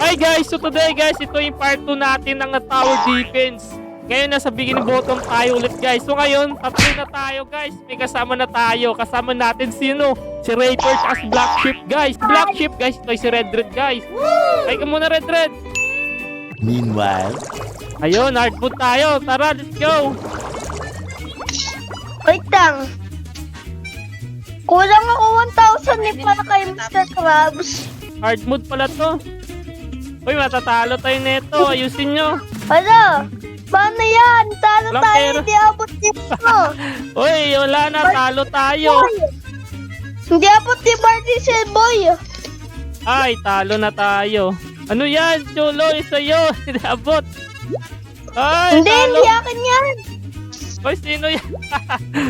Hi guys! So today guys, ito yung part 2 natin ng tower defense. Ngayon nasa beginning bottom tayo ulit guys. So ngayon, tatlo na tayo guys. May kasama na tayo. Kasama natin sino? Si Rayford at si Black Sheep guys. Black Sheep guys, ito yung si Red Red guys. Ay ka muna Red Red. Meanwhile, Ayun, hardwood tayo. Tara, let's go. Wait lang. Kulang ako 1,000 ni para kay Mr. Krabs. Hard mode pala to. Uy, matatalo tayo neto. Ayusin nyo. Ano? Paano yan? Talo Walang tayo, pera. hindi abot dito. Uy, wala na. Talo tayo. Hindi abot ni Barty Boy. Ay, talo na tayo. Ano yan, Cholo? Sa'yo. Inabot. Ay, Hindi, talo. hindi akin yan. Uy, sino yan?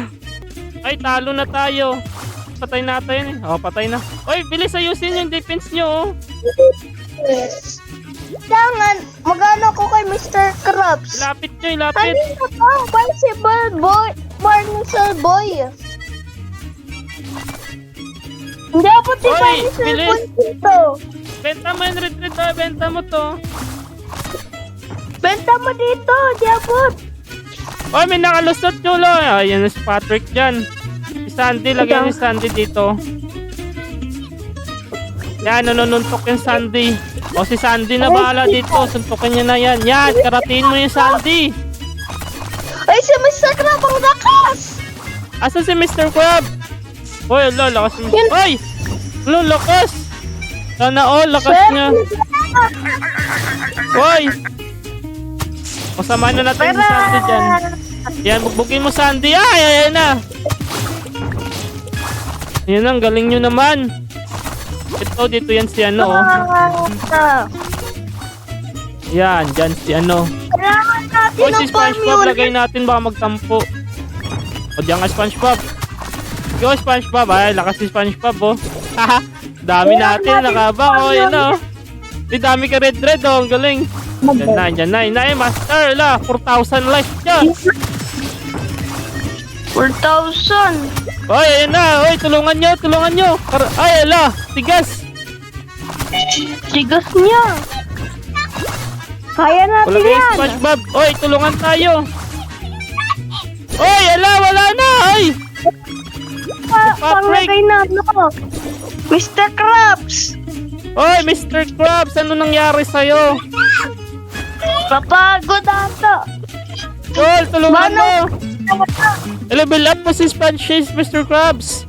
Ay, talo na tayo. Patay natin eh. Oh, patay na. Uy, bilis ayusin yung defense nyo. oh. Kailangan, magano ko kay Mr. Krabs. Lapit nyo, lapit. Ano to? Bicycle boy. Barnisel boy. Hindi Oy, Barnisel bilis. boy dito. Benta mo yung red red. ah. Benta mo to. Benta mo dito, di abot. Uy, may nakalusot, Cholo. Ayan si Patrick dyan. Si Sandy, lagyan ni Sandy dito. Yan, nanununtok yung Sandy. O si Sandy na bahala dito. Suntukin niya na yan. Yan, karatiin mo yung Sandy. Ay, si Mr. Krab ang lakas. Asa si Mr. Crab? Uy, ala, lakas niya. Yun. Uy! Ala, lakas! Sana all, lakas niya. Uy! Kasama na natin si Sandy dyan. Yan, bugbugin mo Sandy. Ay, ayan na. Yan ang galing nyo naman. Ito, dito yan si ano. oh. Yan, dyan si ano. Kailangan natin Uy, si Spongebob, yun. lagay natin baka magtampo. O, diyan ka Spongebob. Go, Spongebob. Ay, lakas si Spongebob, oh. Haha, dami natin, nakabang, oh, yan, oh. Di dami ka red red, oh, ang galing. Yan na, yan na, yan na, eh, master, la, 4,000 life dyan. 4,000. Oy, ayan na, oy, tulungan nyo, tulungan nyo. Kar- Ay, ala, tigas. Tigas niya. Kaya natin Wala kayo, yan. Spongebob. Oy, tulungan tayo. Oy, ala, wala na, oy. Pa-. Panglagay na ano. Mr. Krabs. Oy, Mr. Krabs, ano nangyari sa'yo? Papagod ata. Tol, tulungan mo. I-level up mo si Sponges, Mr. Krabs.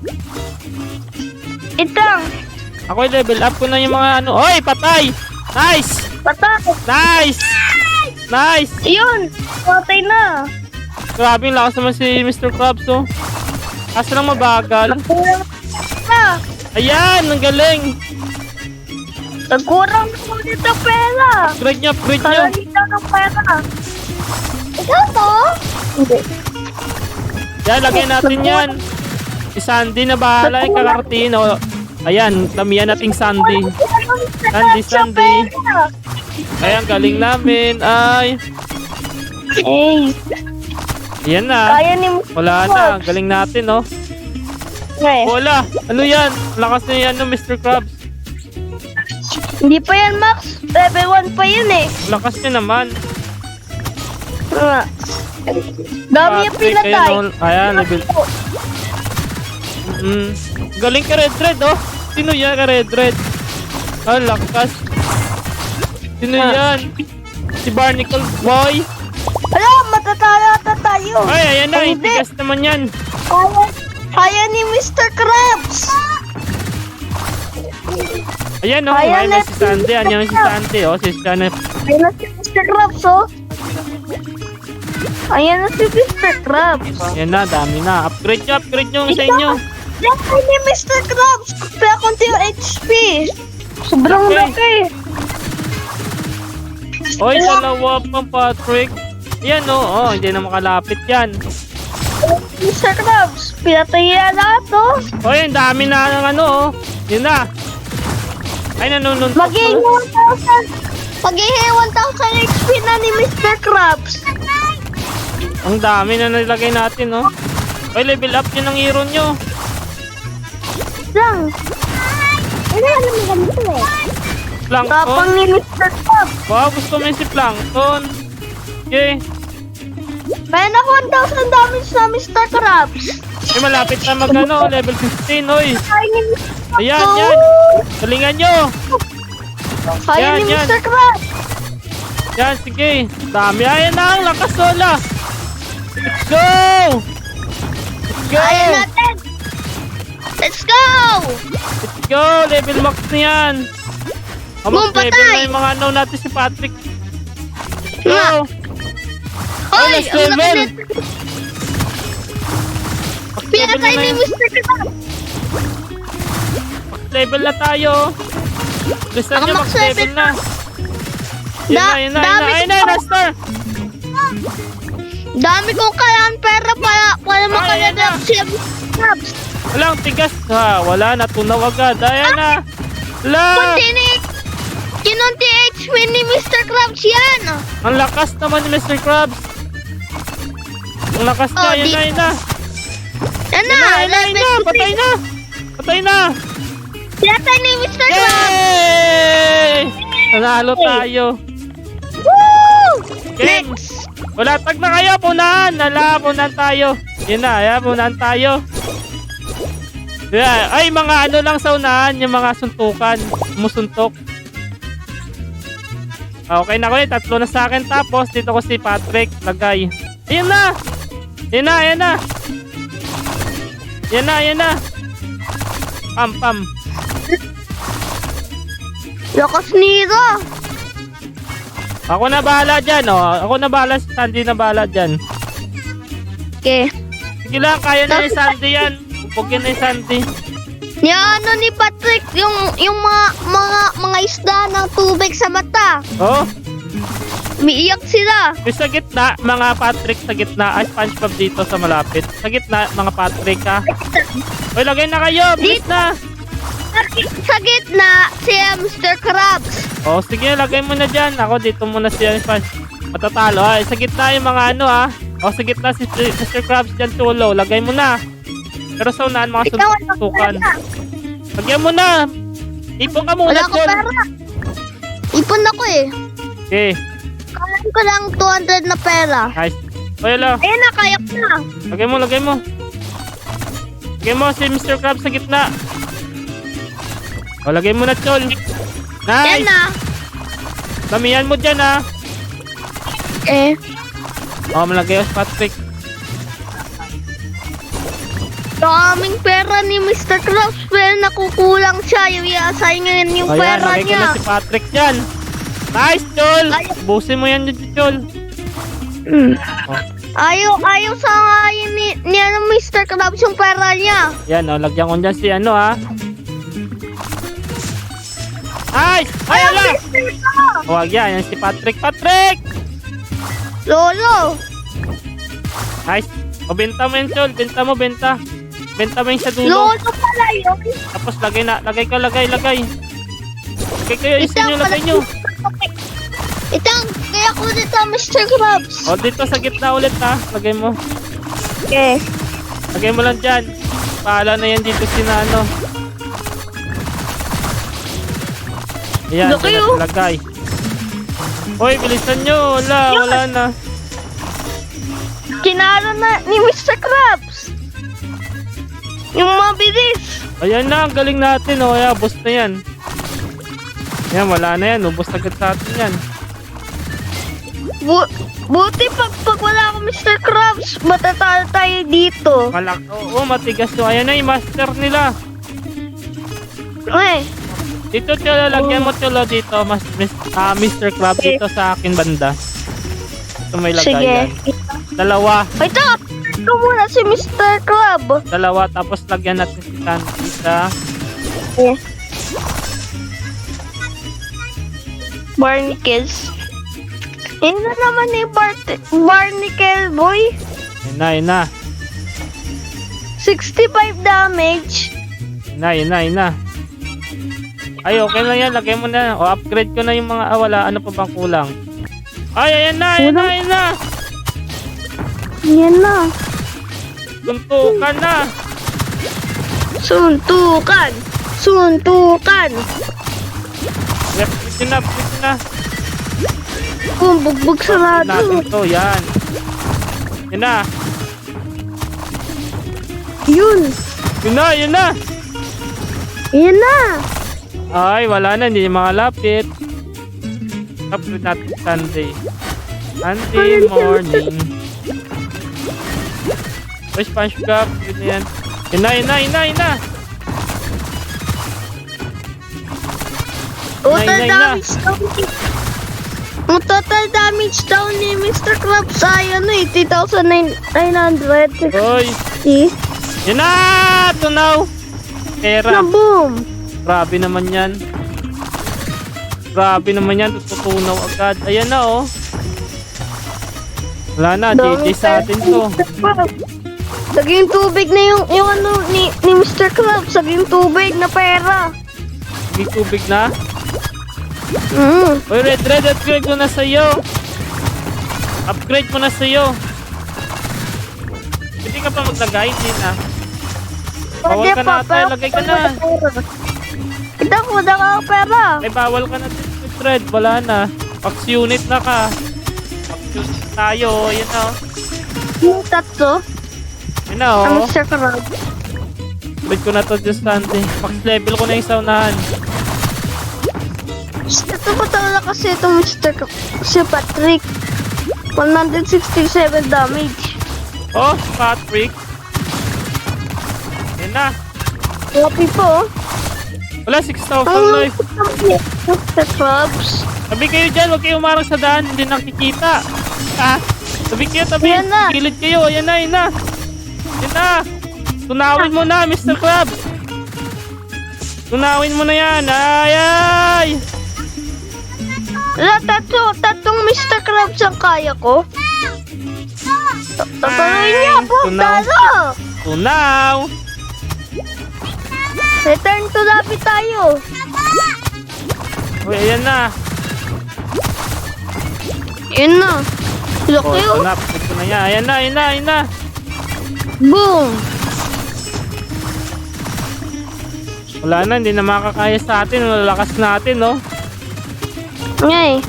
Itang. Ako i-level up ko na yung mga ano. Oy, patay! Nice! Patay. Nice! Nice! Yun. Patay na. Grabe yung lakas naman si Mr. Krabs, oh. Kaso lang mabagal. Ayan, ang galing. Nagkurang na ulit ang pera. Upgrade nyo, upgrade nyo. Kalalitan ng pera. Ikaw to? Hindi. Yan, lagyan natin yan. Si Sandy na bahala, yung kakartin, oh. Ayan, tamiyan nating Sandy. Sandy, Sandy. Ayan, galing namin. Ay, Eh, yan na. kaya ni Wala na, ang galing natin, oh. Eh, Wala! Ano yan? Lakas na yan, no, Mr. Krabs. Hindi pa yan, Max. Level 1 pa yun eh. Lakas niya naman. Nga. Dami yung Patrick, pinatay. Ayan, level. Mm. Galing ka, Red Red, oh. Sino yan ka, Red Red? Ah, lakas. Sino Ah. yan? Si Barnacle Boy? Wala, matatalo ata tayo. Ay, ayan na, Hindi. itigas naman yan. Kaya, kaya ni Mr. Krabs. Ayan, oh. Ayan Ayan na, na si Sandy. Ayan si Sandy, oh. Si Sandy. Ayan na si Mr. Krabs, oh. Ayan na si Mr. Krabs. Ayan na, dami na. Upgrade nyo, upgrade nyo sa inyo. Yan kay ni Mr. Krabs. Kaya konti yung HP. Sobrang Okay. laki. Oy, dalawa pang Patrick. Ayan, oh. Oh, hindi na makalapit yan. Mr. Krabs, pinatay yan lahat, oh. Oy, ang dami na ng ano, oh. Yun na. Ay, nanununtok. Magiging na. 1,000. Magiging 1,000 HP na ni Mr. Krabs. Ang dami na nilagay natin, oh. Oy, level up yun ang hero nyo. Lang. Ano yan ang maganda eh? Tapang Plankton. ni Mr. Krabs. Wow, gusto mo yung si Plankton. Okay. May nakuha 1,000 damage na Mr. Krabs. Eh, malapit na mag ano, level 15, oy. Ayan, yan. Galingan nyo. Kaya Yan, ni. Mr. Krabs. Yan, sige. Dami. Ayan na, ang lakas Lola. Let's go! Let's go! Kaya natin. Let's go! Let's go! Level max na yan. Boom, level patay! na yung mga ano natin si Patrick. Let's go! Hoy, last ang laki level. level Pinatay na ni yun. Mr. Level na tayo. Ako nyo, max max level level na. Yun na, yun na, yun na. Ayun na, yun na, star. Dami kong kailangan pera para, para Ay, makalala ayan na. Krabs. Walang tigas. Ha, wala na, tunaw agad. Ayan na. La! Kinunti HP ni Mr. Krabs yan. Ang lakas naman ni Mr. Krabs. Ang lakas niya, Oh, di- na, yun na. Yan na, Yun na, yun na, Patay na. Patay na. Pinatay ni Mr. Krabs. Yay! Nanalo tayo. Next. Wala, tag na kayo. Punahan. Nala, punahan tayo. Yun na, ayan, punahan tayo. Yeah. Ay, mga ano lang sa unahan, yung mga suntukan. Musuntok. Okay na ko eh, tatlo na sa akin. Tapos, dito ko si Patrick, lagay. Ayun na! Ayun na, ayun na! Ayun na, ayun na! Pam, pam. Lakas nito. Ako na bahala dyan, oh. Ako na bahala, si Sandy na bahala dyan. Okay. Sige lang, kaya na ni Sandy yan. Upogin na ni Sandy. Ni ano ni Patrick, yung yung mga mga mga isda ng tubig sa mata. Oh, Umiiyak sila. yung sa gitna, mga Patrick sa gitna. Ay, SpongeBob dito sa malapit. Sa gitna, mga Patrick, ha. Uy, lagay na kayo. Bilis na. Sa, gitna, si Mr. Krabs. Oh, sige, lagay mo na dyan. Ako, dito muna siya. Sponge. Matatalo, ha. Sa gitna yung mga ano, ha. O, sa gitna si Mr. Krabs dyan, tulo. Lagay mo na. Pero sa unahan, mga suntukan. Lagyan mo na. Ipon ka muna, Wala ko pera. Ipon ako eh. Okay, Kailan ko lang 200 na pera. nice. Uy, ala. Ayun na, kaya ko na. Lagay mo, lagay mo. Lagay mo si Mr. Krabs sa gitna. O, lagay mo na, Chol. Yan Nice! na. Damihan mo dyan, ha. Eh, O, malagay ko si Patrick. yung aming pera ni Mr. Krabs, pero nakukulang siya. Yung i-assign ngayon yung O, yan, pera lagay ko niya. na si Patrick dyan. Nice, Chol! Ay. Busin mo yan, Chol. Mm. O, Ayaw, ayaw sa ngayon ni, ni ano, Mr. Krabs yung pera niya. yan, o, lagyan ko dyan si ano, ha. Nice! Ay, ala! Huwag yan, yan si Patrick. Patrick! Lolo, Nice. O, benta mo yan, Chol. Benta mo, benta. Benta mo yung sa dulo. lolo pala yun. Tapos lagay na, lagay ka, lagay, lagay. Lagay kayo, isin nyo, lagay nyo. Itang, kaya ko dito, Mr. Krabs. O, dito sa gitna ulit ha. Lagay mo. Okay. Lagay mo lang dyan. Paala na yan dito si na Ayan, dyan oh. natin lagay. Hoy, bilisan nyo. Wala, wala na. Kinalo na ni Mr. Krabs. Yung mabilis. Ayan na, ang galing natin. O, ayan, boost na yan. Yan, wala na yan. Ubus agad sa atin yan. Bu buti pag, pag wala ako Mr. Krabs, matatalo tayo dito. Malak Oo, matigas yung. Ayan na yung master nila. Eh, Dito, Cholo, lagyan mo, Cholo, dito. Mas, mis, ah, Mr. Crab, dito sa akin banda. Ito may sige. lagayan. Dalawa. Ito, ito muna si Mr. Krab. Dalawa, tapos lagyan natin si Sandy sa... Eh. Barnacles. Yun na naman ni Bart Barnacle boy. Yun na, yun na. 65 damage. Yun na, yun na, yun na. Ay, okay na yan. Lagyan mo na. O, upgrade ko na yung mga... Ah, wala. Ano pa bang kulang? Ay, ayan na, ayan na, ayan na. Yan na. Tuntukan na. Suntukan. Suntukan. Left nyo na, nyo na. Boom, bugbog sarado. Natin to, yan. Yan na. Yun. Yun na, yun na. Yan na. Ay, wala na, hindi makalapit. Upload natin Sunday. Sunday morning. Uy, SpongeBob, yun na yan. Yun na, yun na, yun na, yun na. Total na. damage daw ni... Ang total damage daw ni Mr. Krabs ay ano eh, 3,900. Uy, yun na! Tunaw! Na Pera. boom. Grabe naman yan. Grabe naman yan. Tutunaw agad. Ayan na, oh. Wala na, JJ sa atin to. Saging tubig na yung, yung ano ni, ni Mr. Krabs. Saging tubig na pera. Hindi tubig na. Mm. Uy, Red Red, upgrade mo na sa'yo. Upgrade mo na sa'yo. Hindi ka pa maglagay, hindi na. Bawal ka na, tayo, lagay ka na. Ko, wala ka ako pera. Ay, bawal ka na din, Red Red. Wala na. Pax unit na ka. Pax unit tayo. Yan na, oh. Yung tatlo, Yan na, ang oh. Mr. Krabs. Upgrade ko na to just Sunday. Max level ko na yung saunahan. Ito pa talaga kasi itong Mr. Krabs. Si Patrick. 167 damage. Oh, Patrick. Yan na. Happy po. Wala, 6,000 Ang life. Mr. Krabs. Tabi kayo dyan, huwag kayo umarang sa daan, hindi nakikita. Ha? Tabi kayo, tabi. Yan na. Gilid kayo, ayan na, ayan na. Ayan na. Tunawin mo na, Mr. Crab. Tunawin mo na yan. Ay, ay. Wala, tatlo, tatlong Mr. Krabs ang kaya ko. Tatuloy niya po, Tunaw. talo! Tunaw. Return to lobby tayo. Uy, ayan na. Yun na. Laki oh. na, ito na yan. Ayan na, ayan na, ayan na. Boom. Wala na, hindi na makakaya sa atin. Lalakas natin, no? Ngay.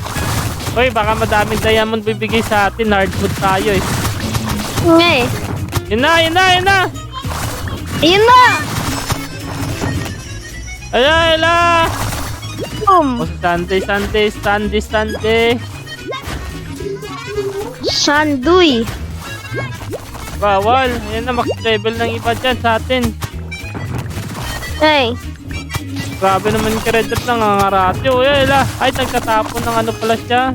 Uy, baka madaming diamond bibigay sa atin. Hard mode tayo, eh. Ngay. Yan na, yan na, yan na. Yun na. Ayan na. Boom. O, Sunday, Sunday, Sunday, Sunday. Sanduy. Bawal. Ayan na, max level ng iba dyan sa atin. Ngay. Grabe naman yung Red Dot lang ang arate. O, ayan, ala. Ay, nagtatapon ng ano pala siya.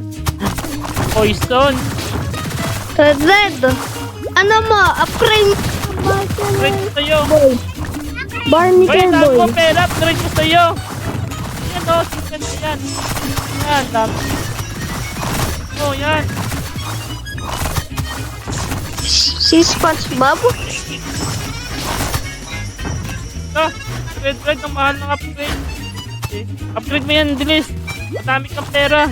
Poison. Red. Ano mo? Upgrade. Ko sa'yo. Barney Wait, Boy. dami mo pera. Upgrade ko sa'yo. Ayan o, secret na yan. Yan, dami. O, yan. Si SpongeBob. Ito. Red Red, ang mahal ng upgrade. Okay. Upgrade mo yan, bilis. Madami kang pera.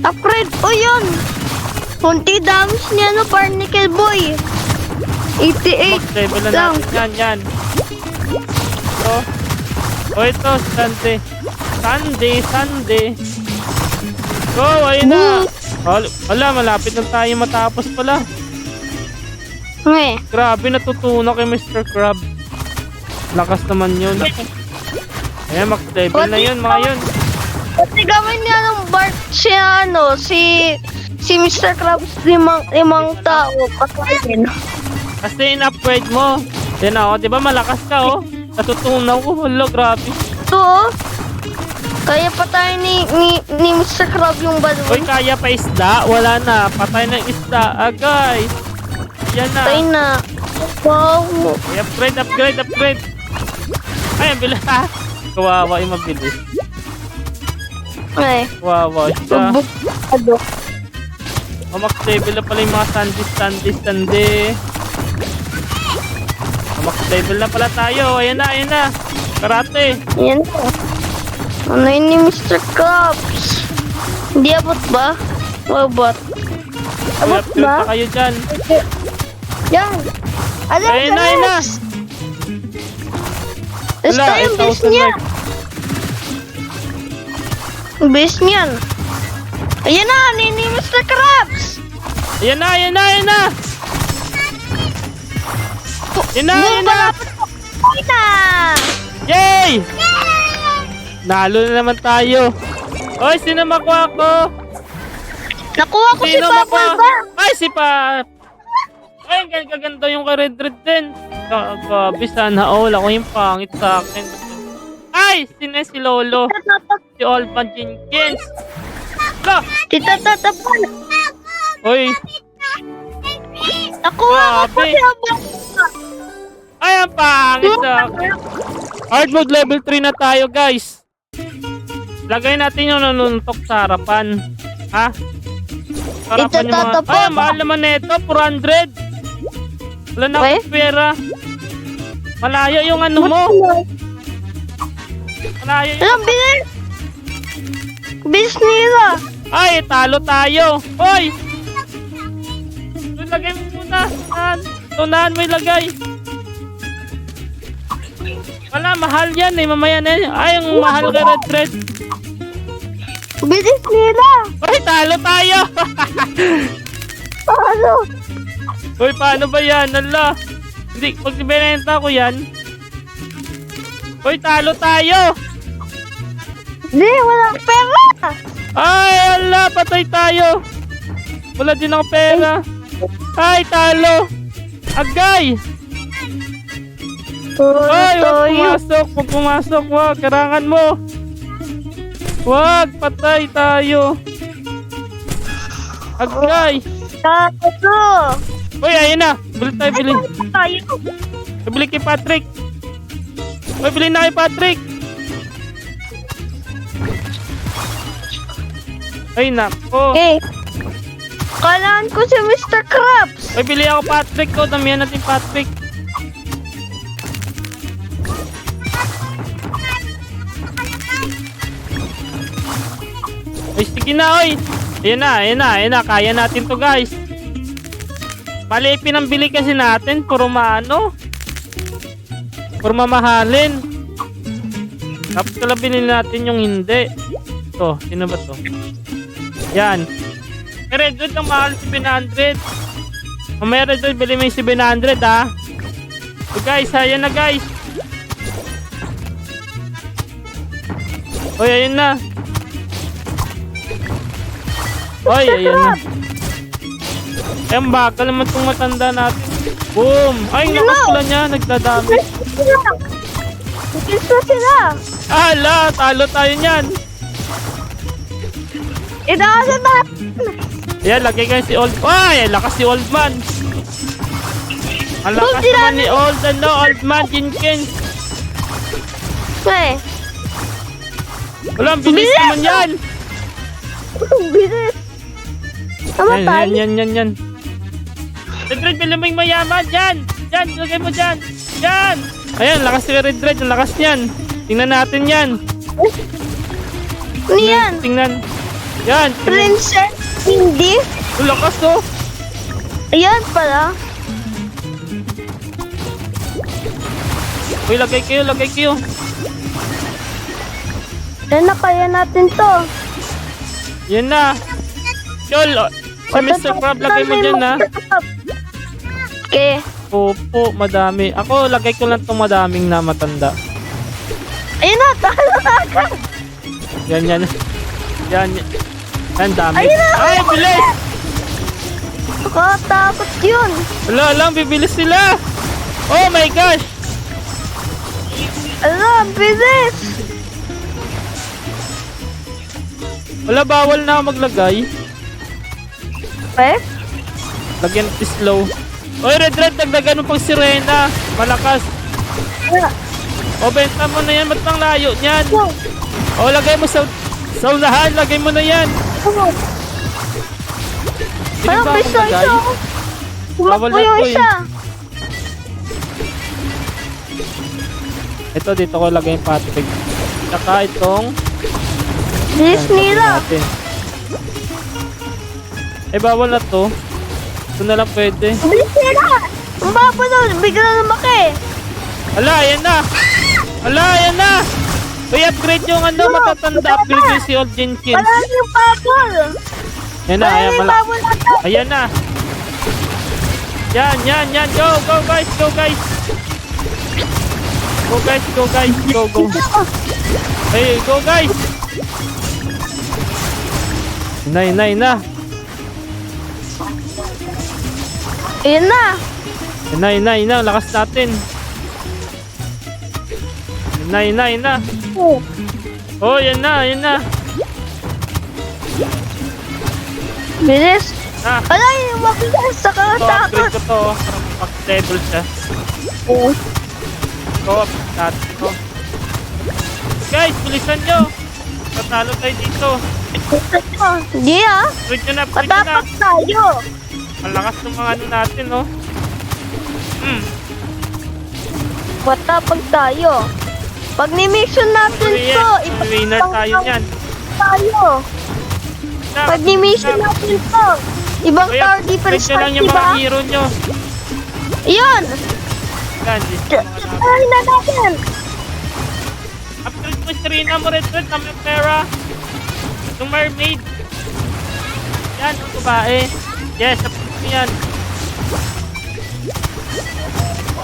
Upgrade. O yun. Kunti damage niya no, Barnacle Boy. 88 Max level na lang. natin yan, yan. Ito. O, ito, Sunday. Sunday, Sunday. Go, ayun na. Wala, malapit na tayo matapos pala. Ngay. Grabe, natutunan kay Mr. Crab. Lakas naman yun. Ayan, max level na yun, mga yun. Kasi gawin niya ng Bart si ano, si si Mr. Krabs limang, limang tao patayin. Kasi in-upgrade mo. Yan na, oh, di ba malakas ka, oh. Natutunan ko, hala, grabe. Ito oh. Kaya patay ni, ni, ni Mr. Crab yung Uy, balon. kaya pa isda? Wala na. Patay ng isda. Ah, guys. Yan na. Patay na. Wow. Ay, upgrade, upgrade, upgrade. Ay, ang bilis. Ah, Kawawa yung mabilis. Ay. Kawawa siya. Bukado. Oh, max level na pala yung mga sandy, sandy, sandy. Level na pala tayo. Ayan na, ayan na. Karate. Yan po. Ano yun ni Mr. Krabs? Hindi abot ba? Ay, Abot upgrade ba? pa kayo dyan. Yan. Alam Ayun na, ayun na. Basta Wala, yung base 8,000 niya. Base niyan. Ayan na, ni, ni Mr. Krabs. Ayan na, ayan na, ayan na! Ayan na, ayan na! Ay na! Yay! Nalo na naman tayo. Oy, sino makuha ko? Nakuha ko si Sino Bubble makuha? Bar. Ay, si Pa... Ay, ang ganda- ganda yung kay Red Red din. Grabe, sana all. Ako yung pangit sa akin. Ay, sino yung si Lolo? Si Olvan Jenkins. Hala! Tita Tatapan. Oy, Nakuha ko po Grabe. si Bar. Ay, ang pangit sa akin. Hard mode level 3 na tayo, guys. Lagay natin yung nanuntok sa harapan. Ha? Harapan yung mga... Ito, Ay, ang mahal naman na ito. 400. Wala na akong pera. Malayo yung ano mo. Malayo yung... Ano, bilis? Bilis nila. Ay, talo tayo. Hoy! Ito, Lagay mo muna. Tunahan. Tunahan mo ilagay. Wala, mahal yan eh. Mamaya na yan. Ay, ang mahal ka red red. Bilis nila. Ay, talo tayo. Ano? Uy, paano ba yan? Ala. Hindi, pag binenta ko yan. Uy, talo tayo. Hindi, walang pera. Ay, ala, patay tayo. Wala din ako pera. Ay, talo. Agay. Ay, wag Toyo. pumasok, wag pumasok, wag, karangan mo. Wag, patay tayo. Agay. Tayo. Uy, ayun na. Bili tayo, bili. Tayo. Bili kay Patrick. Uy, bili na kay Patrick. Ay, nako. Okay. Kalaan ko si Mr. Krabs. Uy, bili ako Patrick ko. Damihan natin Patrick. Uy, sige na, oy. Ayan na, ayan na, ayan na. Kaya natin to, guys. Mali, pinambili kasi natin. Puro maano. Puro mamahalin. Tapos pala natin yung hindi. To, sino ba to? Yan. Red Red ang mahal 700. Mamaya Red Red, bili mo yung 700 ha. So guys, ayan na guys. Oy, ayun na. Oy, ayun na. Eh, ang bakal naman itong matanda natin. Boom! Ay, Hello. nakas pala niya, nagdadami. Bilis na sila. Ala, talo tayo niyan. Inaasa na. Yan, lagay kayo si Old... Ay, lakas si Old Man. Ang lakas Boom, naman ni Old, ano, Old Man Jenkins. Eh. Wala, ang bilis Bilis! naman yan. Bilis. Yan, yan, yan, yan, yan. Red Red, bili mo yung mayaman. Yan, yan, lagay mo dyan. Yan. Ayan, lakas si Red Red, ang lakas niyan. Tingnan natin yan. Ano yan? Tingnan. Yan, tingnan. Princess? Hindi. Ang lakas oh. Ayan pala. Uy, lagay kayo, lagay kayo. Yan na, kaya natin to. Yan na. Yol, si Mr. Crab, lagay mo dyan ha. Okay. Opo, madami. Ako, lagay ko lang itong madaming na matanda. Ayun na, talo na agad. Yan, yan. Yan, yan. Yan, dami. Ayun na! Ay, bilis! Nakatakot yun. Wala lang, bibilis sila. Oh my gosh! Ala, bilis. Wala, bawal na ako maglagay. Eh? Lagyan natin slow. Oy, Red Red, dagdagan mo pang sirena. Malakas. Wala. O, benta mo na yan. Ba't pang layo niyan? Go. O, lagay mo sa... Sa unahan, lagay mo na yan. Hindi Parang may isa isa. Bawal na yung isa. Ito, dito ko lagay yung patrick. Tsaka itong... Nila. natin. Eh, bawal na to. Ito na lang pwede. Bilis nila. Ang baba daw, bigla lumaki. Ala, ayan na! Ala, ayan na! Uy, upgrade yung ano, matatanda. Upgrade yung si Old Jenkins. Wala na yung bubble. Yan na, Wala na ayan, yung mala- bubble natin. Ayan na. Yan, yan, yan. Go, go guys, go guys. Go guys, go guys, go, go. Hey, go guys. Ina, ina, ina. Ayun na. Ina, ina, ina. Lakas natin. Ina, ina, ina. Oh. Oh, yan na, yan na. Bilis. Ah, Wala yung mabilis sa ito, upgrade ko to. Para mag-level siya. Oh. Upgrade natin to. Guys, bilisan nyo. Patalo tayo dito. Hindi ah. Upgrade nyo na, upgrade nyo na. Patapak tayo. Malakas ng mga ano natin, no? Hmm. Matapag tayo. Pag ni-mission natin Ano yan? to, Ang winner tayo niyan. tayo. Na, Pag ni-mission na- natin to, ibang Kuya, tower defense nyo lang fight, yung mga diba? hero nyo. Yun! Yan. Ay na natin! Upgrade mo si Rina mo red red na may pera. Yung mermaid. Yan, yung babae. Yes, yan.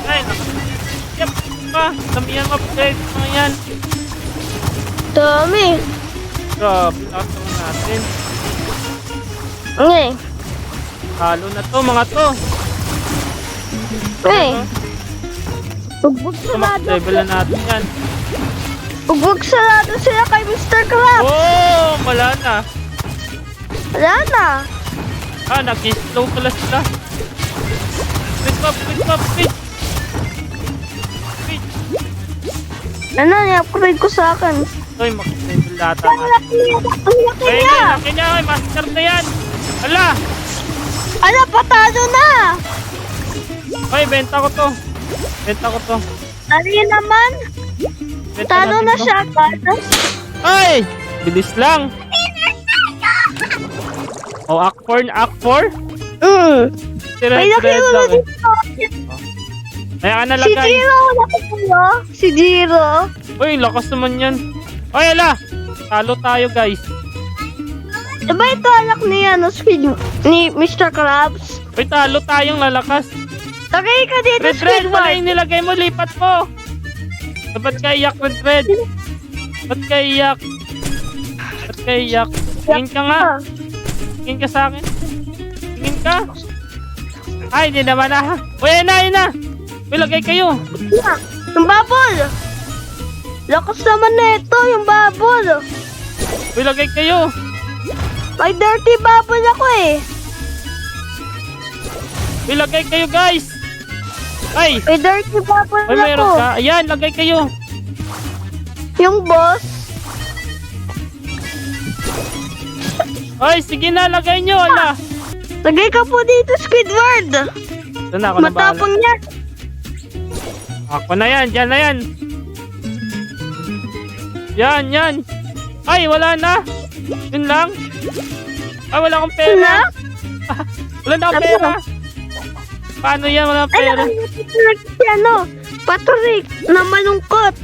Ay, Yep, pa. Dami yan upgrade mga yan. Dami. Grabe, lakas naman natin. Okay. Halo na to, mga to. Okay. Ano? Bugbog sarado. level na natin yan. Bugbog sarado sila kay Mr. Krabs. Oh, wala na. Wala na. Ah, nag-slow pala sila. Wait pa, wait pa, wait. Ano, ni-upgrade ko sa akin. Uy, max-level data Ang natin. laki niya. Ang laki Ay, niya. laki niya. Ay, master na yan. Ala! Ano, patalo na. Ay, benta ko to. Benta ko to. Dali naman. Benta Talo natin na to. siya, guys. Ay! Bilis lang. Oh, Akfor, Akfor? Mm. Si May Red Red nakita lang eh. dito. Kaya ka Si nalagay. Jiro, nakita mo? Si Jiro. Uy, lakas naman yan. Ay, ala! Talo tayo, guys. Diba ito anak ni, ano, Squid, ni Mr. Krabs? Uy, talo tayong lalakas. Lagay ka dito, Red Red, wala Squidward. yung nilagay mo. Lipat mo. Ba't ka iyak, Red Red? Ba't ka iyak? Ba't ka iyak? Tingin ka nga. Tingin ka sa akin. Ka. Ay, hindi naman ah. Uy, ayun na, ayun na. Uy, lagay kayo. Yeah. Yung bubble. Lakas naman na ito, yung bubble. Uy, lagay kayo. May dirty bubble ako eh. Uy, lagay kayo, guys. Ay, May dirty bubble uy, meron ako. ka. Ayan, lagay kayo. Yung boss. Ay, sige na, lagay nyo. Ala. Lagay ka po dito, Squidward. Ito na, ako na bahala. Matapang yan. Ako na yan, dyan na yan. Yan, yan. Ay, wala na. Yun lang. Ay, wala akong pera. Na? Wala na akong pera. Paano yan? Wala akong Ay, pera. nakalimutan si ano, Patrick, na malungkot.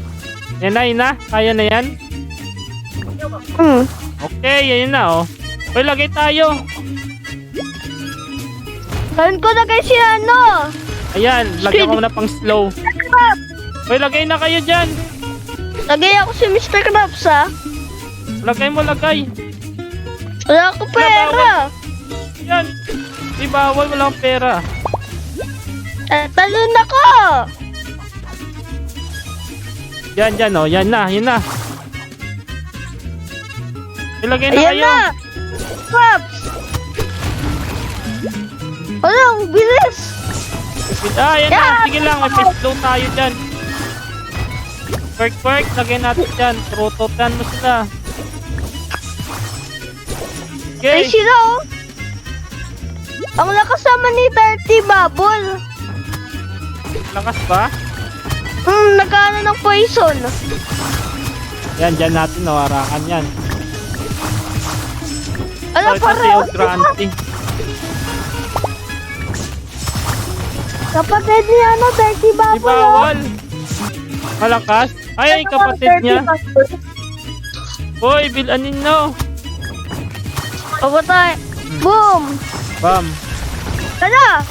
Yan na, yun na. Kaya na yan. Hmm. Okay, yan na, oh. Uy, lagay tayo. Saan ko lagay si ano? Ayan, lagay ko na pang slow. Uy, lagay na kayo dyan. Lagay ako si Mr. Krabs, ha? Lagay mo, lagay. Wala ako pera. Yan. Di bawal, wala akong pera. Eh, talon ako. Yan, yan, oh. Yan na, yan na. Ilagay na Ayan kayo. na. Krabs. Wala, ang bilis. Ah, yan na. Yeah! Sige lang, may flow tayo dyan. Quirk, quirk. Lagay natin dyan. Prototan mo sila. Ay, Okay. sila, oh. Ang lakas naman ni 30 bubble. Lakas ba? Hmm, nagkano ng poison. Yan, dyan natin. Nawarakan yan. Ano, So, ito si pareho Kapatid ni ano, 30 Di bubble, oh. bawal. Malakas? Ay, ay, kapatid niya. Hoy, bilanin no. Pabatay. Boom! Bam. Tara!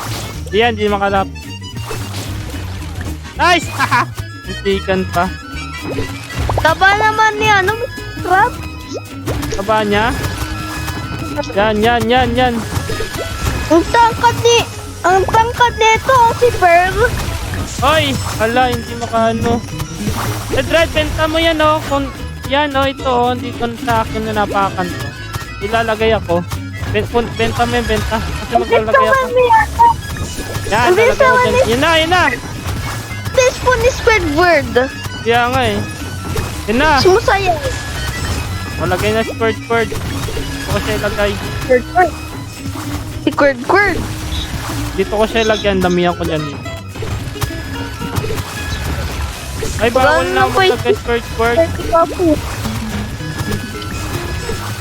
Yan, di makalap. Nice! Haha! Muntikan pa. Taba naman ni ano, crab. Kaba niya. Yan, yan, yan, yan. Ang tangkad ni... Ang tangkad nito, si Pearl. Oy! Ala, hindi makaano. Red Red, benta mo yan oh. Kung, yan oh, ito oh. Hindi ko sa akin na napakan to. Ilalagay ako. Ben, kung, benta mo yan, benta. Kasi maglalagay ako. Yan, lalagay ko naman dyan. Yan na, yan na. This phone is Squidward. Kaya nga eh. Yan na. Sumusaya. Malagay na squirt squirt. Dito ko siya ilagay. Squidward. Si Squidward. Dito ko siya ilagay. Ang damihan ko dyan. eh. Ay, bawal na eh. maglagay squirt squirt. Ito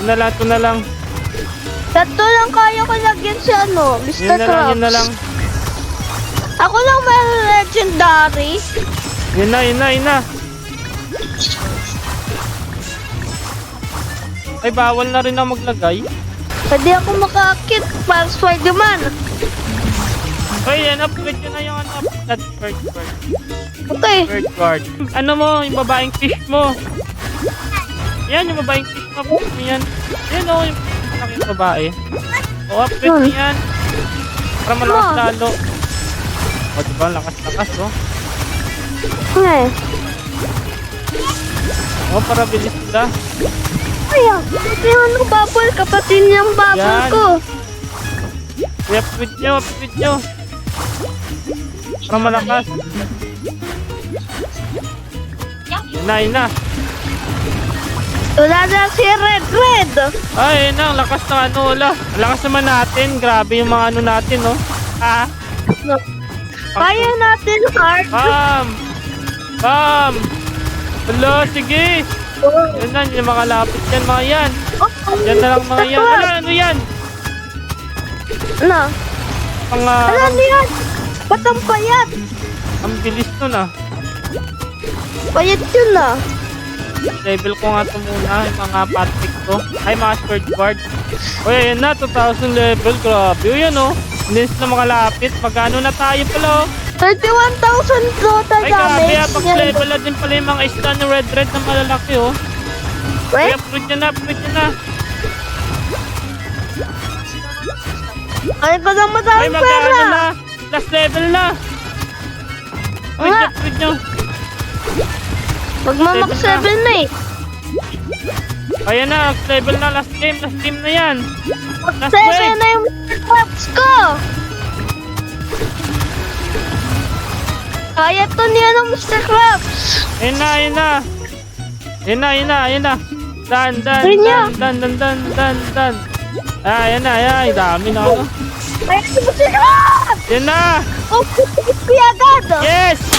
na lang, ito na lang. Tatlo lang kaya ko lagyan si ano, Mr. Yun na lang, Krabs. yun na lang. Ako lang may legendary. Yun na, yun na, yun na. Ay, bawal na rin na maglagay. Pwede ako makakit para Spider-Man. Ay, yan, upgrade yun na yung ano, that squirt squirt. Okay. Third guard. Ano mo, yung babaeng fish mo. Yan, yung babaeng fish mo. Yan. Yan o, yung malaki yung babae. O, upgrade mo yan. Para malakas Ma. lalo. O, diba? Lakas-lakas, oh. Okay. O, para bilis sila. Ay, ito yung ano, bubble. Kapatid niyang bubble Yan. ko. I-upgrade nyo, upgrade nyo. Para malakas. Yun na. Wala na si Red Red. Ay, na, ang lakas na ano, wala. Ang lakas naman natin. Grabe yung mga ano natin, no? Ah. Kaya natin hard. Bam! Bam! Hala, sige! Yan na, yung mga lapit yan, mga yan. Yan na lang mga yan. Ano, ano yan? Ano? Mga, ano yan? Ba't ang payat? ang bilis nun ah. Payat yun ah. Level ko nga ito muna, yung mga patrick ko. Ay, mga third guard. O, yan na, 2,000 level. Grabe, o yan oh. Bilis na mga lapit. Magkano na tayo pala oh. 31,000 total Ay, grabe damage. ah. Pag-level na din pala yung mga isda ni Red Red na malalaki oh. Ay, Wait, upgrade nyo na, upgrade nyo na. ay ko lang Ay, madaming magkano pera. na? Last level na. Ay, Nga. upgrade nyo. Magmamak Level 7 na eh. Ayan na, last level na, last game, last game na yan. Last 7 wave. na yung traps ko. Kaya to niya ng Mr. Krabs. Ayun na, ayun na. Ayun na, ayun na, ayun na. Dan, dan, Ayun niya. dan, dan, dan, dan, dan, dan. Ah, ayan na, ayan, ay, dami na ako. Kaya si Mr. Krabs. Ayan na! Oh, pipi agad. Yes!